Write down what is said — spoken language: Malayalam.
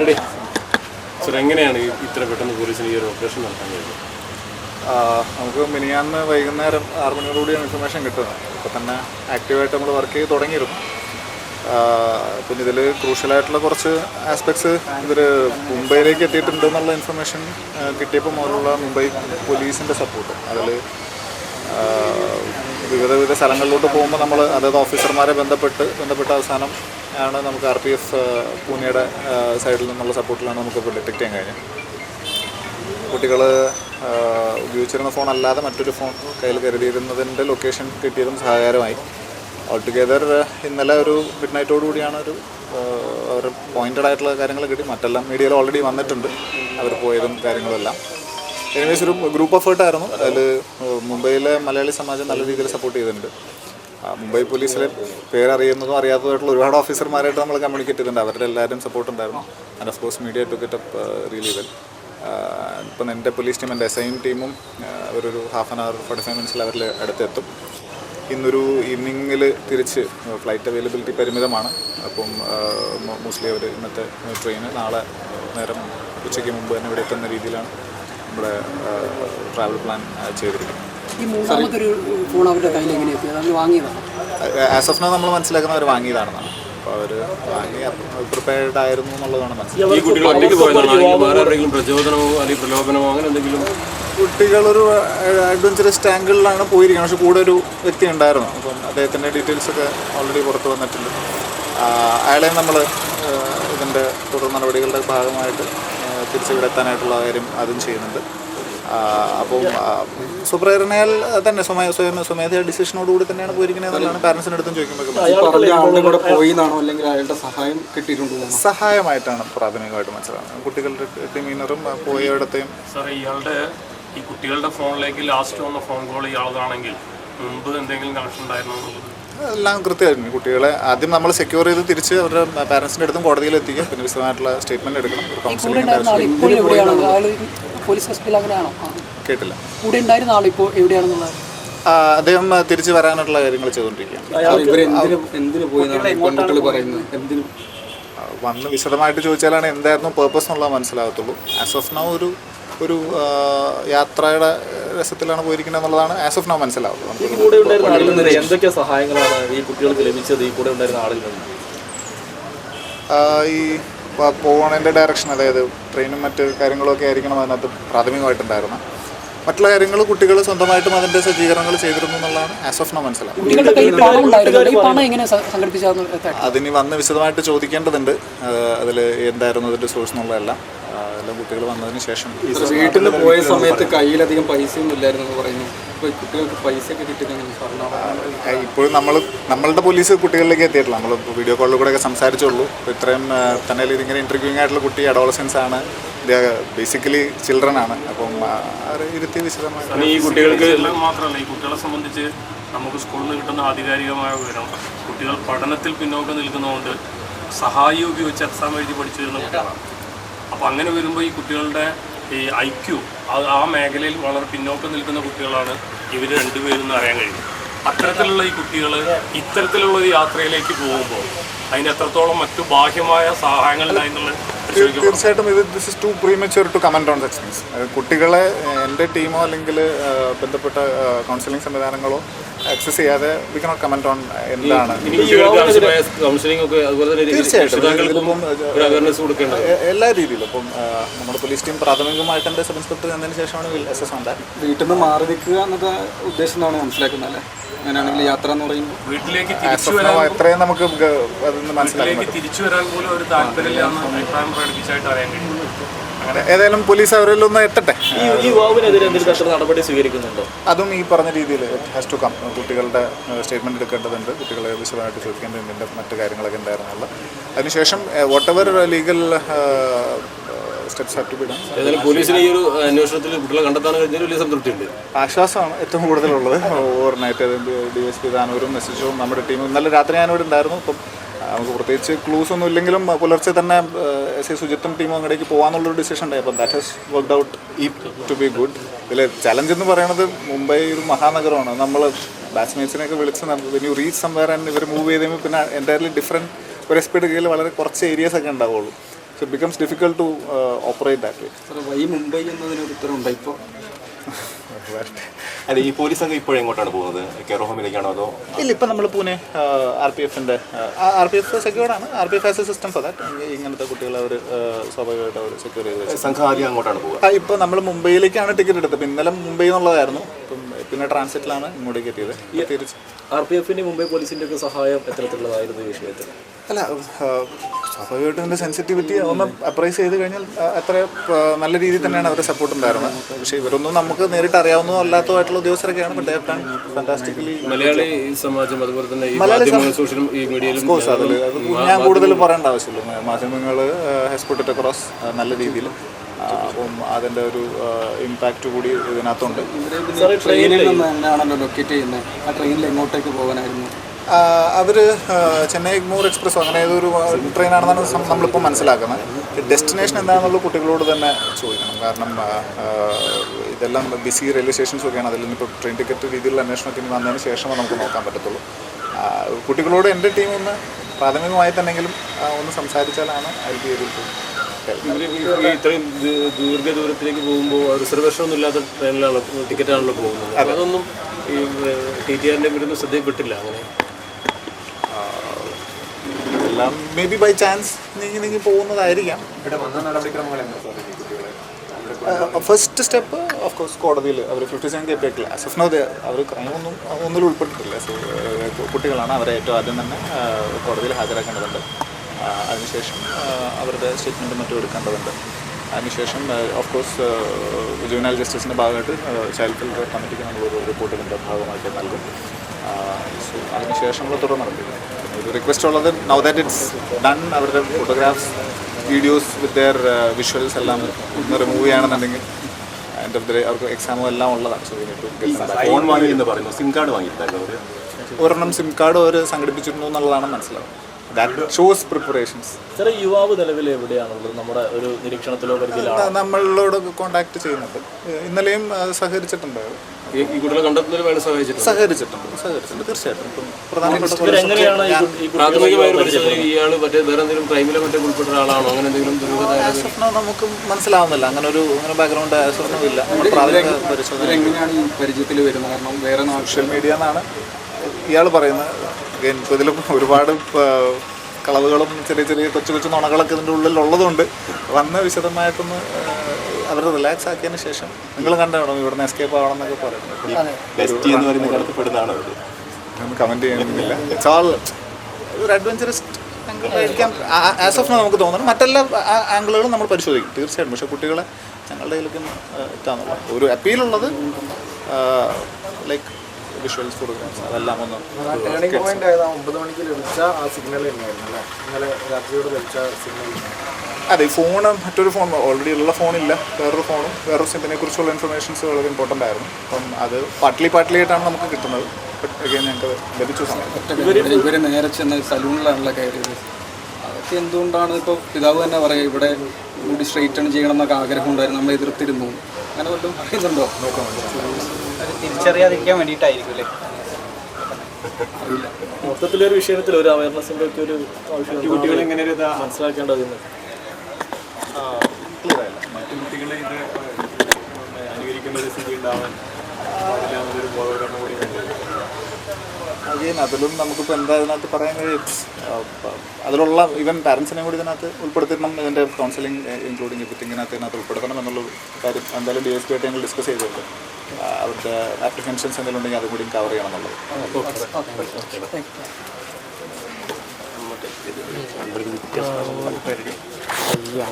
റെഡി. സർ എങ്ങനെയാണ് ഈ ഇത്ര പെട്ടെന്ന് പോലീസിന് ഈ ഒരു ഓപ്പറേഷൻ നടത്താൻ കഴിയുന്നത്? നമുക്ക് മിനിയാന്ന് വൈകുന്നേരം ആറ് മണിയോടുകൂടിയാണ് ഇൻഫർമേഷൻ കിട്ടുന്നത് അപ്പോൾ തന്നെ ആക്റ്റീവായിട്ട് നമ്മൾ വർക്ക് ചെയ്ത് തുടങ്ങിയിരുന്നു. പിന്നെ ഇതിൽ ക്രൂഷ്യലായിട്ടുള്ള കുറച്ച് ആസ്പെക്ട്സ് ഇവർ മുംബൈയിലേക്ക് എത്തിയിട്ടുണ്ട് എന്നുള്ള ഇൻഫർമേഷൻ കിട്ടിയപ്പോൾ മുതലുള്ള മുംബൈ പോലീസിന്റെ സപ്പോർട്ട്. അതിൽ വിവിധ വിവിധ സ്ഥലങ്ങളിലോട്ട് പോകുമ്പോൾ നമ്മൾ അതായത് ഓഫീസർമാരെ ബന്ധപ്പെട്ട് ബന്ധപ്പെട്ട അവസാനം ആണ് നമുക്ക് ആർ പി എഫ് പൂനെയുടെ സൈഡിൽ നിന്നുള്ള സപ്പോർട്ടിലാണ് നമുക്കിപ്പോൾ ഡിറ്റക്ട് ചെയ്യാൻ കഴിഞ്ഞത്. കുട്ടികൾ ഉപയോഗിച്ചിരുന്ന ഫോൺ അല്ലാതെ മറ്റൊരു ഫോൺ കയ്യിൽ കരുതിയിരുന്നതിന്റെ ലൊക്കേഷൻ കിട്ടിയതും സഹായകരമായി ഓൾ ടുഗെദർ ഇന്നലെ ഒരു മിഡ് നൈറ്റോടു കൂടിയാണ് ഒരു അവർ പോയിന്റഡ് ആയിട്ടുള്ള കാര്യങ്ങൾ കിട്ടി. മറ്റെല്ലാം മീഡിയയിൽ ഓൾറെഡി വന്നിട്ടുണ്ട്. അവർ പോയതും കാര്യങ്ങളെല്ലാം എനിവേസ് ഒരു ഗ്രൂപ്പ് എഫേർട്ട് ആയിരുന്നു. അതിൽ മുംബൈയിലെ മലയാളി സമാജം നല്ല രീതിയിൽ സപ്പോർട്ട് ചെയ്തിട്ടുണ്ട്. മുംബൈ പോലീസിലെ പേരറിയുന്നതും അറിയാത്തതായിട്ടുള്ള ഒരുപാട് ഓഫീസർമാരായിട്ട് നമ്മൾ കമ്മ്യൂണിക്കേറ്റ് ചെയ്തിട്ടുണ്ട്. അവരുടെ എല്ലാവരും സപ്പോർട്ട് ഉണ്ടായിരുന്നു. And of course media to get up really well ഇപ്പം എന്റെ പോലീസ് ടീം എന്റെ എസ് ഐ ടീമും അവരൊരു half an hour forty five മിനിറ്റ്സിൽ അവരിൽ അടുത്തെത്തും. ഇന്നൊരു ഈവനിങ്ങിൽ തിരിച്ച് ഫ്ലൈറ്റ് അവൈലബിലിറ്റി പരിമിതമാണ്. അപ്പം മോസ്റ്റ്ലി അവർ ഇന്നത്തെ ട്രെയിന് നാളെ നേരം ഉച്ചയ്ക്ക് മുമ്പ് തന്നെ ഇവിടെ എത്തുന്ന രീതിയിലാണ്. നമ്മുടെ ട്രാവൽ പ്ലാൻ ചെയ്തിരിക്കുന്നത്. ഈ ഫോൺ അവരുടെ കയ്യിൽ അവർ വാങ്ങിയതാണ്? ആസ് ഓഫ് നോ നമ്മൾ മനസ്സിലാക്കുന്നത് അവർ വാങ്ങിയതാണെന്നാണ്. അപ്പോൾ അവർ വാങ്ങി പ്രിപ്പയർഡ് ആയിരുന്നു എന്നുള്ളതാണ് മനസ്സിലാക്കുന്നത്. ഈ കുട്ടികൾ ഒറ്റയ്ക്ക് പോയതാണോ? ആരെങ്കിലും പ്രചോദനമോ അല്ലെങ്കിൽ പ്രലോഭനമോ അങ്ങനെ എന്തെങ്കിലും? കുട്ടികളൊരു അഡ്വഞ്ചറസ് ടാങ്കിളിലാണ് പോയിരിക്കുന്നത്. പക്ഷെ കൂടെ ഒരു വ്യക്തി ഉണ്ടായിരുന്നു. അപ്പം അദ്ദേഹത്തിന്റെ ഡീറ്റെയിൽസ് ഒക്കെ ഓൾറെഡി പുറത്ത് വന്നിട്ടുണ്ട്. അയാളെ നമ്മൾ ഇതിന്റെ തുടർ നടപടികളുടെ ഭാഗമായിട്ട് തിരിച്ചിവിടെ എത്താനായിട്ടുള്ള കാര്യം അതും ചെയ്യുന്നുണ്ട്. അപ്പോൾ അപ്പം സുപ്രേരണയാൽ തന്നെ സ്വമേ സ്വയം സ്വമേധയാ ഡിസിഷനോടുകൂടി തന്നെയാണ് പോയിരിക്കുന്നത് എന്നുള്ളതാണ് പാരൻസിന്റെ അടുത്തും ചോദിക്കുമ്പോൾ സഹായമായിട്ടാണ് പ്രാഥമികമായിട്ട് മനസ്സിലാവുന്നത്. കുട്ടികളുടെ ഡിമീനറും പോയയിടത്തെയും സാർ ഇയാളുടെ ഈ കുട്ടികളുടെ ഫോണിലേക്ക് ലാസ്റ്റ് വന്ന ഫോൺ കോൾ ഇയാളതാണെങ്കിൽ മുമ്പ് എന്തെങ്കിലും കണക്ഷൻ ഉണ്ടായിരുന്നോ? എല്ലാം കൃത്യമായിരുന്നു. കുട്ടികളെ ആദ്യം നമ്മൾ സെക്യൂർ ചെയ്ത് തിരിച്ച് അവരുടെ പാരൻസിന്റെ അടുത്തും കോടതിയിൽ എത്തിക്കുക പിന്നെ വിശദമായിട്ടുള്ള സ്റ്റേറ്റ്മെന്റ് എടുക്കണം. കേട്ടില്ല കൂടെ ഉണ്ടായിരുന്ന. ആൾ ഇപ്പോൾ എവിടെയാണെന്നുള്ളത്? ആ, അദ്ദേഹം തിരിച്ചു വരാനുള്ള കാര്യങ്ങൾ ചെയ്തുകൊണ്ടിരിക്കുകയാണ്. വന്ന് വിശദമായിട്ട് ചോദിച്ചാലാണ് എന്തായിരുന്നു പേർപ്പസ് എന്നുള്ളത് മനസ്സിലാകത്തുള്ളൂ. ആസ് ഓഫ് നൗ ഒരു ഒരു യാത്രയുടെ രസത്തിലാണ് പോയിരിക്കുന്നത് എന്നുള്ളതാണ് ആസ് ഓഫ് നോ മനസ്സിലാവുന്നത്. കൂടെ ഉണ്ടായിരുന്ന ആളിൽ നിന്ന് എന്തൊക്കെ സഹായങ്ങളാണ് ഈ കുട്ടികൾക്ക് ലഭിച്ചത് ഈ കൂടെ ഉണ്ടായിരുന്ന ആളിൽ നിന്ന്? ഈ പ- ഡയറക്ഷൻ അതായത് ട്രെയിനും മറ്റ് കാര്യങ്ങളൊക്കെ ആയിരിക്കണം അതിനകത്ത് പ്രാഥമികമായിട്ടുണ്ടായിരുന്നത് മറ്റുള്ള കാര്യങ്ങൾ കുട്ടികൾ സ്വന്തമായിട്ടും അതിന്റെ സജ്ജീകരണങ്ങൾ ചെയ്തിരുന്നു എന്നുള്ളതാണ് ആസ് ഓഫ് നോ മനസ്സിലാവും അതിന് വന്ന് വിശദമായിട്ട് ചോദിക്കേണ്ടതുണ്ട്. അതിൽ എന്തായിരുന്നു അതിന്റെ സോഴ്സ് എന്നുള്ളതെല്ലാം. ആ, എല്ലാം കുട്ടികൾ വന്നതിന് ശേഷം വീട്ടിൽ നിന്ന് പോയ സമയത്ത് കയ്യിലധികം പൈസയൊന്നും ഇല്ലായിരുന്നു എന്ന് പറയുന്നു. ഇപ്പോഴും നമ്മൾ നമ്മളുടെ പോലീസ് കുട്ടികളിലേക്ക് എത്തിയിട്ടില്ല. നമ്മൾ വീഡിയോ കോളിൽ കൂടെ ഒക്കെ സംസാരിച്ചുള്ളൂ. ഇപ്പോൾ ഇത്രയും തന്നെ ഇതിങ്ങനെ ഇന്റർവ്യൂ ആയിട്ടുള്ള കുട്ടി അഡോളസൻസ് ആണ്. ബേസിക്കലി ചിൽഡ്രൻ ആണ്. അപ്പം ഇരുത്തി വിശദമായി ഈ കുട്ടികൾക്ക് മാത്രമല്ല ഈ കുട്ടികളെ സംബന്ധിച്ച് നമുക്ക് സ്കൂളിൽ നിന്ന് കിട്ടുന്ന ആധികാരികമായ വിവരം. കുട്ടികൾ പഠനത്തിൽ പിന്നോക്കം നിൽക്കുന്നതുകൊണ്ട് സഹായി ഉപയോഗിച്ച് എക്സാം എഴുതി പഠിച്ചു വരുന്ന കുട്ടികളാണ്. അപ്പോൾ അങ്ങനെ വരുമ്പോൾ ഈ കുട്ടികളുടെ ഈ ഐ ക്യു ആ മേഖലയിൽ വളരെ പിന്നോക്കം നിൽക്കുന്ന കുട്ടികളാണ് ഇവർ രണ്ടുപേരും എന്ന് അറിയാൻ കഴിയും അത്തരത്തിലുള്ള ഈ കുട്ടികൾ ഇത്തരത്തിലുള്ള ഒരു യാത്രയിലേക്ക് പോകുമ്പോൾ അതിന് എത്രത്തോളം മറ്റു ബാഹ്യമായ സഹായങ്ങൾ ഉണ്ടായിരുന്നുള്ള തീർച്ചയായിട്ടും ഇത് this is too premature to comment on such things കുട്ടികളെ എന്റെ ടീമോ അല്ലെങ്കിൽ ബന്ധപ്പെട്ട കൗൺസിലിംഗ് സംവിധാനങ്ങളോ ആക്സസ് ചെയ്യാതെ വി കനോട്ട് കമന്റ് ഓൺ എന്താണ്. ഇനി കൗൺസിലിംഗ് ഒക്കെ അതുപോലെ തന്നെ തീർച്ചയായിട്ടും. എല്ലാ രീതിയിലും. ഇപ്പം നമ്മുടെ പോലീസ് ടീം പ്രാഥമികമായിട്ട് എന്റെ സബ് ഇൻസ്പെക്ടർ എന്നതിന് ശേഷമാണ് എസ് എസ് ഉണ്ടായത് ദാറ്റ് വീട്ടിൽ നിന്ന് മാറി നിൽക്കുക എന്നൊക്കെ ഉദ്ദേശം എന്നാണ് മനസ്സിലാക്കുന്നത് അല്ലേ? അങ്ങനെയാണെങ്കിൽ യാത്ര എന്ന് പറയുമ്പോൾ വീട്ടിലേക്ക് തിരിച്ചു വരാൻ എത്രയും നമുക്ക് മനസ്സിലാക്കി തിരിച്ചു വരാൻ പോലും ഒരു താല്പര്യമില്ലാന്ന് അഭിപ്രായം പ്രകടിപ്പിച്ചായിട്ട് അറിയാൻ കഴിയും. ഏതായാലും പോലീസ് അവരിൽ ഒന്ന് എത്തട്ടെ ഈ എന്തെങ്കിലും നടപടി സ്വീകരിക്കുന്നുണ്ടോ അതും ഈ പറഞ്ഞ രീതിയിൽ ഹാസ് ടു കം കുട്ടികളുടെ സ്റ്റേറ്റ്മെന്റ് എടുക്കേണ്ടതുണ്ട് കുട്ടികളെ വിശദമായിട്ട് ചോദിക്കേണ്ടതുണ്ട് മറ്റു കാര്യങ്ങളൊക്കെ ഉണ്ടായിരുന്നുള്ള അതിനുശേഷം whatever legal steps have to be done ഏതായാലും പോലീസിന് ഈ ഒരു അന്വേഷണത്തിൽ കുട്ടികളെ കണ്ടെത്താൻ കഴിഞ്ഞാൽ വലിയ സംതൃപ്തിയുണ്ട് ആശ്വാസമാണ് ഏറ്റവും കൂടുതലുള്ളത് overnight D S P ദാനൂരും മെസ്സേജും നമ്മുടെ ടീം ഇന്നലെ രാത്രി ഞാനിവിടെ ഉണ്ടായിരുന്നു ഇപ്പം നമുക്ക് പ്രത്യേകിച്ച് ക്ലൂസ് ഒന്നും ഇല്ലെങ്കിലും പുലർച്ചെ തന്നെ എസ് ഐ സുജിത്തും ടീമും അങ്ങടേക്ക് പോകാന്നുള്ളൊരു ഡിസിഷൻ ഉണ്ടായി. അപ്പം ദാറ്റ് ഹാസ് വർക്ക്ഡ് ഔട്ട് ഈ ടു ബി ഗുഡ് ഇതിൽ ചലഞ്ച് എന്ന് പറയുന്നത് മുംബൈ ഒരു മഹാനഗരമാണ്. നമ്മൾ ബാറ്റ്സ്മാൻസിനെയൊക്കെ വിളിച്ച് വെൻ റീച്ച് സംവേർ ആൻഡ് ഇവർ മൂവ് ചെയ്ത് കഴിയുമ്പോൾ പിന്നെ എന്റയർലി ഡിഫറെന്റ് ഒരു എസ്പീഡ് കീഴിൽ വളരെ കുറച്ച് ഏരിയസ് ഒക്കെ ഉണ്ടാവുള്ളൂ. So becomes difficult to operate that way why Mumbai എന്നതിനൊരു ഉത്തരവുണ്ട് ഇപ്പോൾ അല്ല ഈ പോലീസ് സംഘം ഇപ്പോഴും എങ്ങോട്ടാണ് പോകുന്നത്? കെയർ ഹോമിലേക്കാണോ അതോ ഇല്ല ഇപ്പം നമ്മൾ പൂനെ ആർ പി എഫിന്റെ ആർ പി എഫ് സെക്യൂർഡ് ആണ്. R P F as a system for that ഇങ്ങനത്തെ കുട്ടികളെ അവർ സ്വാഭാവികമായിട്ട് അവർ സെക്യൂർ ചെയ്ത് സംഘം ആദ്യം അങ്ങോട്ടാണ് പോകുക ആ ഇപ്പോൾ നമ്മൾ മുംബൈയിലേക്കാണ് ടിക്കറ്റ് എടുത്തത്. ഇപ്പം ഇന്നലെ മുംബൈ എന്നുള്ളതായിരുന്നു ഇപ്പം പിന്നെ ട്രാൻസിറ്റിലാണ് ഇങ്ങോട്ടേക്ക് എത്തിയത്. തിരിച്ച് ആർ പി എഫിന്റെ മുംബൈ പോലീസിന്റെ ഒക്കെ സഹായം എത്തരത്തിലുള്ളതായിരുന്നു ഈ വിഷയത്തിൽ? അല്ല സ്വാഭാവികമായിട്ടും ഇതിന്റെ സെൻസിറ്റിവിറ്റി ഒന്ന് അപ്രൈസ് ചെയ്ത് കഴിഞ്ഞാൽ അത്ര നല്ല രീതിയിൽ തന്നെയാണ് അവരുടെ സപ്പോർട്ട് ഉണ്ടായിരുന്നത്. പക്ഷേ ഇവരൊന്നും നമുക്ക് നേരിട്ട് അറിയാവുന്നതോ അല്ലാത്തതായിട്ടുള്ള ഉദ്യോഗസ്ഥരൊക്കെയാണ് but they've done fantastically Malayali Samajam അതുപോലെ തന്നെ ഈ മലയാളി സോഷ്യൽ ഈ മീഡിയയിലും കോഴ്സ് അതിൽ അത് ഞാൻ കൂടുതൽ പറയേണ്ട ആവശ്യമില്ല. മാധ്യമങ്ങൾ ഹെസ്പുട്ടിട്ട് ക്രോസ് നല്ല രീതിയിൽ. അപ്പം അതിന്റെ ഒരു ഇമ്പാക്റ്റ് കൂടി ഇതിനകത്തുണ്ട്. ട്രെയിനിൽ നിന്ന് തന്നെയാണല്ലോ ലൊക്കേറ്റ് ചെയ്യുന്നത്. ആ ട്രെയിനിൽ എങ്ങോട്ടേക്ക് പോകാനായിരുന്നു? അവർ ചെന്നൈ എഗ്മൂർ എക്സ്പ്രസ് അങ്ങനെ ഏതൊരു ട്രെയിനാണെന്നാണ് നമ്മളിപ്പോൾ മനസ്സിലാക്കുന്നത്. ഡെസ്റ്റിനേഷൻ എന്താണെന്നുള്ള കുട്ടികളോട് തന്നെ ചോദിക്കണം. കാരണം ഇതെല്ലാം ബിസി റെയിൽവേ സ്റ്റേഷൻസ് ഒക്കെയാണ്. അതിൽ നിന്നിപ്പോൾ ട്രെയിൻ ടിക്കറ്റ് രീതിയിലുള്ള അന്വേഷണത്തിന് വന്നതിന് ശേഷമേ നമുക്ക് നോക്കാൻ പറ്റത്തുള്ളൂ. കുട്ടികളോട് എന്റെ ടീം ഒന്ന് പ്രാഥമികമായി തന്നെങ്കിലും ഒന്ന് സംസാരിച്ചാലാണ് അതിൽ ബി ഏബിൾ ടു ഇത്രയും ദീർഘദൂരത്തിലേക്ക് പോകുമ്പോൾ റിസർവേഷൻ ഒന്നും ഇല്ലാത്ത ട്രെയിനിലാണ് ടിക്കറ്റാണല്ലോ പോകുന്നത്? അതൊന്നും ഈ ടി ടി ആറിന്റെ വീടൊന്നും ശ്രദ്ധയിൽപ്പെട്ടില്ല അങ്ങനെ? എല്ലാം മേ ബി ബൈ ചാൻസ് നീങ്ങി നീങ്ങി പോകുന്നതായിരിക്കാം. ഫസ്റ്റ് സ്റ്റെപ്പ് ഓഫ് കോഴ്സ് കോടതിയിൽ അവർ fifty seven K P class of no അവർ ക്രൈമൊന്നും ഒന്നിലും ഉൾപ്പെട്ടിട്ടില്ല. സോ കുട്ടികളാണ് അവരെ ഏറ്റവും ആദ്യം തന്നെ ആ, കോടതിയിൽ ഹാജരാക്കേണ്ടതുണ്ട്. ആ, അതിനുശേഷം അവരുടെ സ്റ്റേറ്റ്മെന്റ് മറ്റും എടുക്കേണ്ടതുണ്ട്. അതിനുശേഷം ഓഫ് കോഴ്സ് ജുവനാൽ ജസ്റ്റിസിന്റെ ഭാഗമായിട്ട് ചൈൽഡ് വെൽഫെയർ കമ്മിറ്റിക്ക് നമ്മളൊരു റിപ്പോർട്ടിന്റെ ഭാഗമായിട്ട് നൽകും. അതിനുശേഷമുള്ള തുടർ നടത്തിയത് ഒരു റിക്വസ്റ്റ് ഉള്ളത് നൗ ദാറ്റ് ഇറ്റ്സ് ഡൺ അവരുടെ photographs videos with their visuals എല്ലാം ഒന്ന് റിമൂവ് ചെയ്യണമെന്നുണ്ടെങ്കിൽ എന്റെ അടുത്ത് അവർക്ക് എക്സാമും എല്ലാം ഉള്ളതാണ്. സോ ഫോൺ വാങ്ങി എന്ന് പറയുന്നു സിം കാർഡ് വാങ്ങിയിട്ടുണ്ടായിരുന്നു അവർ ഒരെണ്ണം സിം കാർഡ് അവർ സംഘടിപ്പിച്ചിരുന്നു എന്നുള്ളതാണ് മനസ്സിലാവുന്നത്. ഷോസ് പ്രിപ്പറേഷൻസ് യുവാവ് നിലവിൽ എവിടെയാണുള്ളത്? നമ്മുടെ ഒരു നിരീക്ഷണത്തിലോ നമ്മളോട് കോണ്ടാക്ട് ചെയ്യുന്നുണ്ട്. ഇന്നലെയും സഹകരിച്ചിട്ടുണ്ട്. ഈ ഈ കുട്ടികളെ കണ്ടെത്തുന്നതിൽ വേണം സഹായിച്ചിട്ടുണ്ട്. സഹകരിച്ചിട്ടുണ്ട്. സഹകരിച്ചിട്ടുണ്ട്. തീർച്ചയായിട്ടും. ഇപ്പം പ്രധാനപ്പെട്ട പ്രാഥമികമായ ഒരു പരിശോധന ഇയാൾ മറ്റേ വേറെ എന്തെങ്കിലും ക്രൈമിലോ മറ്റേ ഉൾപ്പെട്ട ഒരാളാണോ? അങ്ങനെ എന്തെങ്കിലും ദുരൂഹത സ്വപ്നം നമുക്ക് മനസ്സിലാവുന്നില്ല. അങ്ങനെ ഒരു അങ്ങനെ ബാക്ക്ഗ്രൗണ്ട് സ്വപ്നമില്ല പ്രാഥമിക പരിശോധന എങ്ങനെയാണ് ഈ പരിചയത്തിൽ വരുന്നത്? കാരണം വേറെ സോഷ്യൽ മീഡിയ എന്നാണ് ഇയാൾ പറയുന്നത്. ഇപ്പൊ ഒരുപാട് കളവുകളും ചെറിയ ചെറിയ കൊച്ചു കൊച്ചു നുണകളൊക്കെ ഇതിന്റെ ഉള്ളിൽ ഉള്ളതുകൊണ്ട് വന്ന് വിശദമായിട്ടൊന്ന് ആ, അവരെ റിലാക്സ് ആക്കിയതിന് ശേഷം നിങ്ങൾ കണ്ടാണോ ഇവിടുന്ന് എസ്കേപ്പ് ആവണം എന്നൊക്കെ പറയുന്നത് കമന്റ് അവർ ചെയ്യണമെന്നില്ല ഇറ്റ്സ് ഓൾ ഒരു അഡ്വഞ്ചറസ് ആയിരിക്കാം. ആസ് ഓഫ് നമുക്ക് തോന്നണം മറ്റെല്ലാ ആംഗിളുകളും നമ്മൾ പരിശോധിക്കും. തീർച്ചയായിട്ടും. പക്ഷേ കുട്ടികളെ ഞങ്ങളുടെ കയ്യിലേക്കും എത്താന്നുള്ള ഒരു അപ്പീലുള്ളത് ലൈക്ക് വിഷ്വൽസ് ഫോട്ടോഗ്രാഫ്സ് അതെല്ലാം ഒന്ന് ഒമ്പത് മണിക്ക് ലഭിച്ച ആ സിഗ്നൽ തന്നെയായിരുന്നു അല്ലേ? ഇന്നലെ രാത്രിയോട് ലഭിച്ച സിഗ്നൽ അതെ ഫോൺ ഫോണ് മറ്റൊരു ഫോൺ ഓൾറെഡി ഉള്ള ഫോണില്ല. വേറൊരു ഫോണും വേറൊരു സിമ്മിനെ കുറിച്ചുള്ള ഇൻഫർമേഷൻസ് വളരെ ഇമ്പോർട്ടന്റ് ആയിരുന്നു. അപ്പം അത് പാർട്ട്ലി പാർട്ട്ലി ആയിട്ടാണ് നമുക്ക് കിട്ടുന്നത്. ഞങ്ങൾക്ക് ലഭിച്ചു സമയം. നേരെ ചെന്ന് സലൂണിലാണല്ലോ കയറിയത്. അതൊക്കെ എന്തുകൊണ്ടാണ് ഇപ്പോൾ പിതാവ് തന്നെ പറയുക ഇവിടെ കൂടി സ്ട്രെയിറ്റൺ ചെയ്യണം എന്നൊക്കെ ആഗ്രഹം ഉണ്ടായിരുന്നു നമ്മൾ എതിർത്തിരുന്നു. അങ്ങനെ വല്ലതും പറയുന്നുണ്ടോ? തിരിച്ചറിയാതിരിക്കാൻ വേണ്ടിയിട്ടായിരിക്കും അല്ലേ? മൊത്തത്തിലൊരു വിഷയത്തിൽ ഒരു അവയർനെസിന്റെ ഒക്കെ ഒരു കുട്ടികൾ എങ്ങനെ മനസ്സിലാക്കേണ്ടത് ഇന്ന് ക്ലിയർ ആയില്ല മറ്റു കുട്ടികളെ ഇത് അനുകരിക്കേണ്ട ഒരു സ്ഥിതി ഉണ്ടാവാൻ പാടില്ല എന്നൊരു ബോധവൽക്കരണം കൂടി വേണ്ടി? അഗെയിൻ അതിലും നമുക്കിപ്പോൾ എന്താ ഇതിനകത്ത് പറയാൻ കഴിയും? അതിലുള്ള ഈവൻ പാരൻസിനെ കൂടി ഇതിനകത്ത് ഉൾപ്പെടുത്തണം ഇതിന്റെ കൗൺസിലിംഗ് ഇൻക്ലൂഡിങ് എവറിത്തിങ്ങിനകത്ത് ഇതിനകത്ത് ഉൾപ്പെടുത്തണം എന്നുള്ള കാര്യം എന്തായാലും ഡി എസ് പി ആയിട്ട് ഞങ്ങൾ ഡിസ്കസ് ചെയ്തിട്ടുണ്ട് അവരുടെ ആപ്ലിക്കൻഷൻസ് എന്തെങ്കിലും ഉണ്ടെങ്കിൽ അതും കൂടി കവർ ചെയ്യണം എന്നുള്ളത്. 不一样